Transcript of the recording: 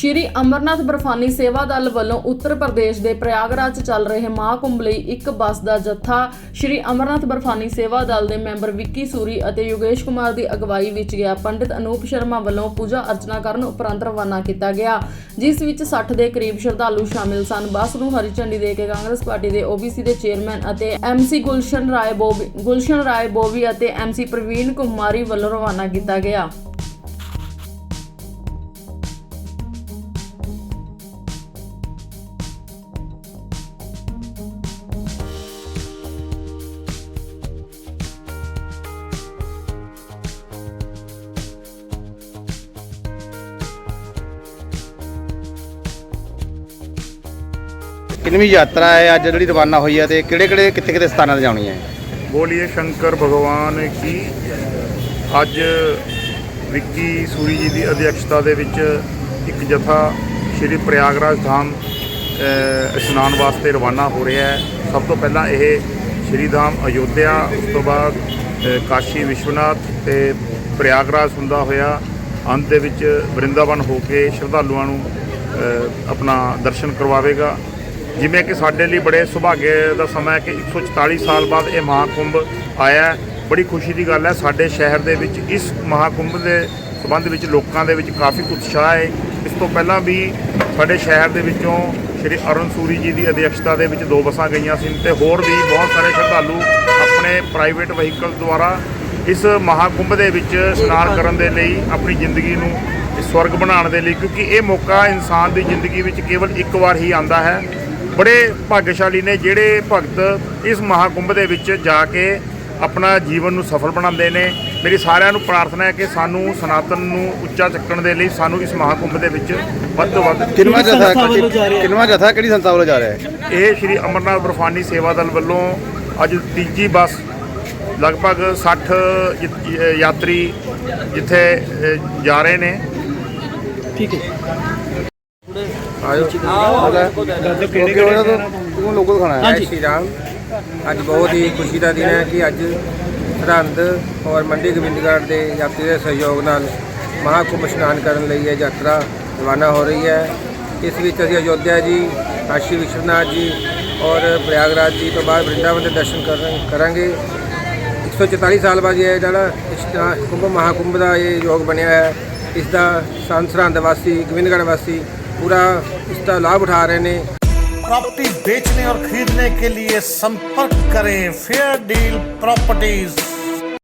ਸ਼੍ਰੀ ਅਮਰਨਾਥ ਬਰਫਾਨੀ ਸੇਵਾ ਦਲ ਵੱਲੋਂ ਉੱਤਰ ਪ੍ਰਦੇਸ਼ ਦੇ ਪ੍ਰਯਾਗਰਾਜ 'ਚ ਚੱਲ ਰਹੇ ਮਹਾਕੁੰਭ ਲਈ ਇੱਕ ਬੱਸ ਦਾ ਜੱਥਾ ਸ਼੍ਰੀ ਅਮਰਨਾਥ ਬਰਫਾਨੀ ਸੇਵਾ ਦਲ ਦੇ ਮੈਂਬਰ ਵਿੱਕੀ ਸੂਰੀ ਅਤੇ ਯੋਗੇਸ਼ ਕੁਮਾਰ ਦੀ ਅਗਵਾਈ ਵਿੱਚ ਗਿਆ। ਪੰਡਿਤ ਅਨੂਪ ਸ਼ਰਮਾ ਵੱਲੋਂ ਪੂਜਾ ਅਰਚਨਾ ਕਰਨ ਉਪਰੰਤ ਰਵਾਨਾ ਕੀਤਾ ਗਿਆ। ਜਿਸ ਵਿੱਚ 60 ਦੇ ਕਰੀਬ ਸ਼ਰਧਾਲੂ ਸ਼ਾਮਿਲ ਸਨ। ਬੱਸ ਨੂੰ ਹਰੀ ਝੰਡੀ ਦੇ ਕੇ ਕਾਂਗਰਸ ਪਾਰਟੀ ਦੇ ਓਬੀਸੀ ਦੇ ਚੇਅਰਮੈਨ ਅਤੇ MC Gulshan Rai Bobby Gulshan Rai Bobby ਅਤੇ ਐਮਸੀ ਪ੍ਰਵੀਨ ਕੁਮਾਰੀ ਵੱਲੋਂ ਰਵਾਨਾ ਕੀਤਾ ਗਿਆ। ਕਿੰਨਵੀਂ ਯਾਤਰਾ ਹੈ? ਅੱਜ ਜਿਹੜੀ ਰਵਾਨਾ ਹੋਈ ਹੈ ਤੇ ਕਿਹੜੇ ਕਿਹੜੇ ਕਿੱਥੇ ਕਿੱਥੇ ਸਥਾਨਾਂ ਤੇ ਜਾਣੀ ਹੈ? ਬੋਲੀਏ ਸ਼ੰਕਰ ਭਗਵਾਨ ਕੀ ਅੱਜ ਵਿੱਕੀ ਸੂਰੀ ਜੀ ਦੀ ਅਧਿਕਸ਼ਤਾ ਦੇ ਵਿੱਚ ਇੱਕ ਜਥਾ ਸ਼੍ਰੀ ਪ੍ਰਯਾਗਰਾਜ ਧਾਮ ਇਸ਼ਨਾਨ ਵਾਸਤੇ ਰਵਾਨਾ ਹੋ ਰਿਹਾ ਹੈ। ਸਭ ਤੋਂ ਪਹਿਲਾਂ ਇਹ ਸ਼੍ਰੀ ਧਾਮ ਅਯੋਧਿਆ, ਉਸ ਤੋਂ ਬਾਅਦ ਕਾਸ਼ੀ ਵਿਸ਼ਵਨਾਥ ਤੇ ਪ੍ਰਯਾਗਰਾਜ ਹੁੰਦਾ ਹੋਇਆ। ਅੰਤ ਦੇ ਵਿੱਚ ਵਰਿੰਦਾਵਨ ਹੋ ਕੇ ਸ਼ਰਧਾਲੂਆਂ ਨੂੰ ਆਪਣਾ ਦਰਸ਼ਨ ਕਰਵਾਵੇਗਾ। ਜਿਵੇਂ ਕਿ ਸਾਡੇ ਲਈ ਬੜੇ ਸੁਭਾਗੇ ਦਾ ਸਮਾਂ ਹੈ ਕਿ 144 ਸਾਲ ਬਾਅਦ ਇਹ ਮਹਾਕੁੰਭ ਆਇਆ ਬੜੀ ਖੁਸ਼ੀ ਦੀ ਗੱਲ ਹੈ, ਸਾਡੇ ਸ਼ਹਿਰ ਦੇ ਵਿੱਚ ਇਸ ਮਹਾਕੁੰਭ ਦੇ ਸੰਬੰਧ ਵਿੱਚ ਲੋਕਾਂ ਦੇ ਵਿੱਚ ਕਾਫੀ ਉਤਸ਼ਾਹ ਹੈ। ਇਸ ਤੋਂ ਪਹਿਲਾਂ ਵੀ ਸਾਡੇ ਸ਼ਹਿਰ ਦੇ ਵਿੱਚੋਂ ਸ਼੍ਰੀ ਅਰੁਣ ਸੂਰੀ ਜੀ ਦੀ ਅਧਿਕਸ਼ਤਾ ਦੇ ਵਿੱਚ ਦੋ ਬੱਸਾਂ ਗਈਆਂ ਸੀ ਤੇ ਹੋਰ ਵੀ ਬਹੁਤ ਸਾਰੇ ਸ਼ਰਧਾਲੂ ਆਪਣੇ ਪ੍ਰਾਈਵੇਟ ਵਹੀਕਲ ਦੁਆਰਾ ਇਸ ਮਹਾਕੁੰਭ ਦੇ ਵਿੱਚ ਇਸ਼ਨਾਨ ਕਰਨ ਦੇ ਲਈ ਆਪਣੀ ਜ਼ਿੰਦਗੀ ਨੂੰ ਸਵਰਗ ਬਣਾਉਣ ਦੇ ਲਈ, ਕਿਉਂਕਿ ਇਹ ਮੌਕਾ ਇਨਸਾਨ ਦੀ ਜ਼ਿੰਦਗੀ ਵਿੱਚ ਕੇਵਲ ਇੱਕ ਵਾਰ ਹੀ ਆਉਂਦਾ ਹੈ। ਬੜੇ ਭਾਗਸ਼ਾਲੀ ਨੇ ਜਿਹੜੇ ਭਗਤ ਇਸ ਮਹਾਕੁੰਭ ਦੇ ਵਿੱਚ ਜਾ ਕੇ ਆਪਣਾ ਜੀਵਨ ਨੂੰ ਸਫਲ ਬਣਾਉਂਦੇ ਨੇ। ਮੇਰੀ ਸਾਰਿਆਂ ਨੂੰ ਪ੍ਰਾਰਥਨਾ ਹੈ ਕਿ ਸਾਨੂੰ ਸਨਾਤਨ ਨੂੰ ਉੱਚਾ ਚੱਕਣ ਦੇ ਲਈ ਸਾਨੂੰ ਇਸ ਮਹਾਕੁੰਭ ਦੇ ਵਿੱਚ ਵੱਧ ਤੋਂ ਵੱਧ ਕਿੰਨਵਾਂ ਜਥਾ? ਕਿੰਨਵਾਂ ਜਥਾ ਕਿਹੜੀ ਸੰਸਥਾ ਵੱਲੋਂ ਜਾ ਰਿਹਾ ਹੈ? ਇਹ ਸ਼੍ਰੀ ਅਮਰਨਾਥ ਬਰਫਾਨੀ ਸੇਵਾ ਦਲ ਵੱਲੋਂ ਅੱਜ ਤੀਜੀ ਬੱਸ ਲਗਭਗ 60 ਜ- ਯਾਤਰੀ ਜਿੱਥੇ ਜਾ ਰਹੇ ਨੇ। ਠੀਕ ਹੈ। ਓਕੇ ਹੋਣਾ ਤਾਂ ਤੂੰ ਲੋਕੋ ਦਿਖਾਣਾ ਹੈ। ਹਾਂਜੀ। ਜੈ ਸ਼੍ਰੀ ਰਾਮ। ਅੱਜ ਬਹੁਤ ਹੀ ਖੁਸ਼ੀ ਦਾ ਦਿਨ ਹੈ ਕਿ ਅੱਜ ਸਰਹੰਦ ਔਰ ਮੰਡੀ ਗੋਬਿੰਦਗੜ੍ਹ ਦੇ ਯਾਤਰੀ ਦੇ ਸਹਿਯੋਗ ਨਾਲ ਮਹਾਕੁੰਭ ਇਸ਼ਨਾਨ ਕਰਨ ਲਈ ਇਹ ਯਾਤਰਾ ਰਵਾਨਾ ਹੋ ਰਹੀ ਹੈ। ਇਸ ਵਿੱਚ ਅਸੀਂ ਅਯੋਧਿਆ ਜੀ ਕਾਸ਼ੀ ਵਿਸ਼ਵਨਾਥ ਜੀ ਔਰ ਪ੍ਰਯਾਗਰਾਜ ਜੀ ਤੋਂ ਬਾਅਦ ਵਰਿੰਦਾਵਨ ਦੇ ਦਰਸ਼ਨ ਕਰਨ- ਕਰਾਂਗੇ। 144 ਸਾਲ ਬਾਅਦ ਇਹ ਜਿਹੜਾ ਕੁੰਭ ਮਹਾਕੁੰਭ ਦਾ ਇਹ ਯੋਗ ਬਣਿਆ ਹੈ। ਇਸ ਦਾ ਸੰਤ ਸਰਹੰਦ ਵਾਸੀ ਗੋਬਿੰਦਗੜ੍ਹ ਵਾਸੀ पूरा इसका लाभ उठा रहे ने प्रॉपर्टी बेचने और खरीदने के लिए संपर्क करें फेयर डील प्रॉपर्टीज